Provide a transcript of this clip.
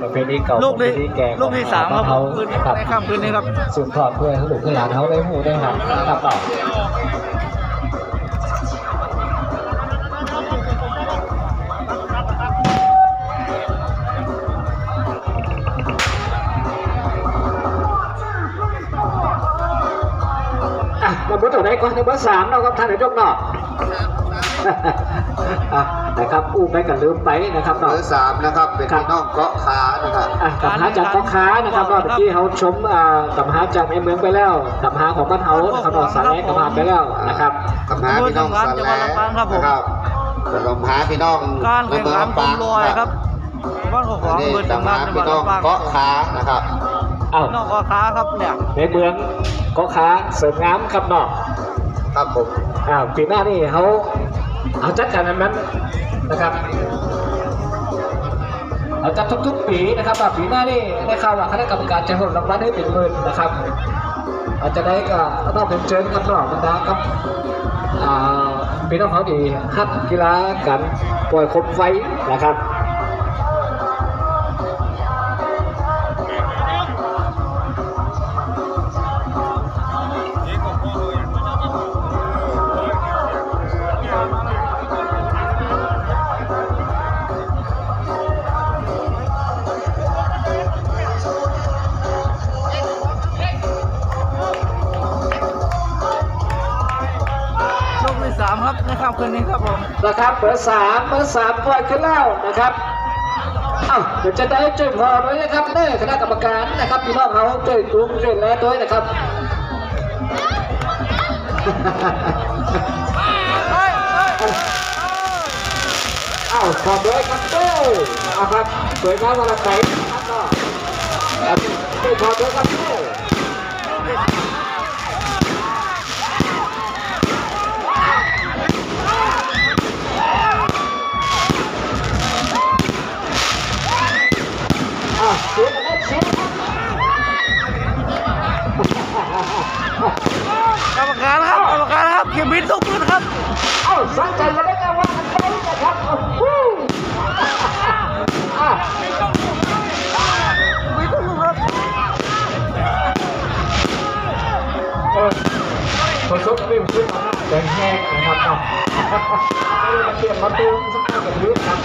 ประเพณีเก่าลูกประที่เพณีแก่ลูกที่สามครับเขาคืนนะครับในค่ำคืนนี้ครับสืบทอดเพื่อให้ลูกให้หลานเขาได้หูได้หันนะครับต่ออะมาบุตรตัวไหนก่อนในเบอร์สามเราครับท่านนายกเนาะ อะนะครับอู้ไปกันลืมไปนะครับเบเนาะอร์สามนะครับเป็นพี่น้องเกาะขานะครับอะกับหาจากพ่อค้านะครับว่าเมื่อกี้เขาชมอ่ากับหาจากในเมืองไปแล้วกับหาของบ้านเฮานะครับเราสายแรกกับหาไปแล้วนะครับ กับหาพี่น้องสาแลจังหวัดลำปางครับผมนะครับกับหาพี่น้องการแข่งขันในคุเมืมลอยครับบ้านของขอัอนงนี้เมืองกัจับงหวัหาดจังหพี่วัดน้องลำปางเกาะขานะครับ เอ้าน้องก็ค้าครับเนี่ยในเมืองก็ค้าเสริมงามครับเนาะครับผม อ้าวปีหน้านี่เขา เอาจัดการนั้นนะครับเอาจัดทุกๆปีนะครับปีหน้านี่ได้ข่าวว่าคณะกรรมการจะให้รางวัลให้เป็นหมื่นนะครับอาจจะได้ก็ต้องเป็นเชิญครับเนาะบรรดาครับอ่าพี่น้องเขาดีฮัดกีฬากันปล่อยคมไฟนะครับ ที่สามครับในค่ำคืนนี้ครับผมนะครับเบอร์สามเบอร์สามปล่อยขึ้นแล้วนะครับเอ้าเดี๋ยวจะได้ช่วยพอไว้นะครับเด้อคณะกรรมการนะครับพี่น้องเขาช่วยตุ้มช่วยแลด้วยนะครับเอ้าขอบด้วยครับเด้อเอาครับสวยงามวันละไหนครับเนาะครับช่วยพอด้วยครับเด้อ บินทุกคนครับ เอ้าสนใจจะได้ไงว่ามันไปนะครับโอ้บินทุกคนครับเออพอซุปวิ่งขึ้นมาแดงแห้งนะครับเนาะไม่ได้มาเตรียมมาตูมสักหน่อยกับพื้นครับ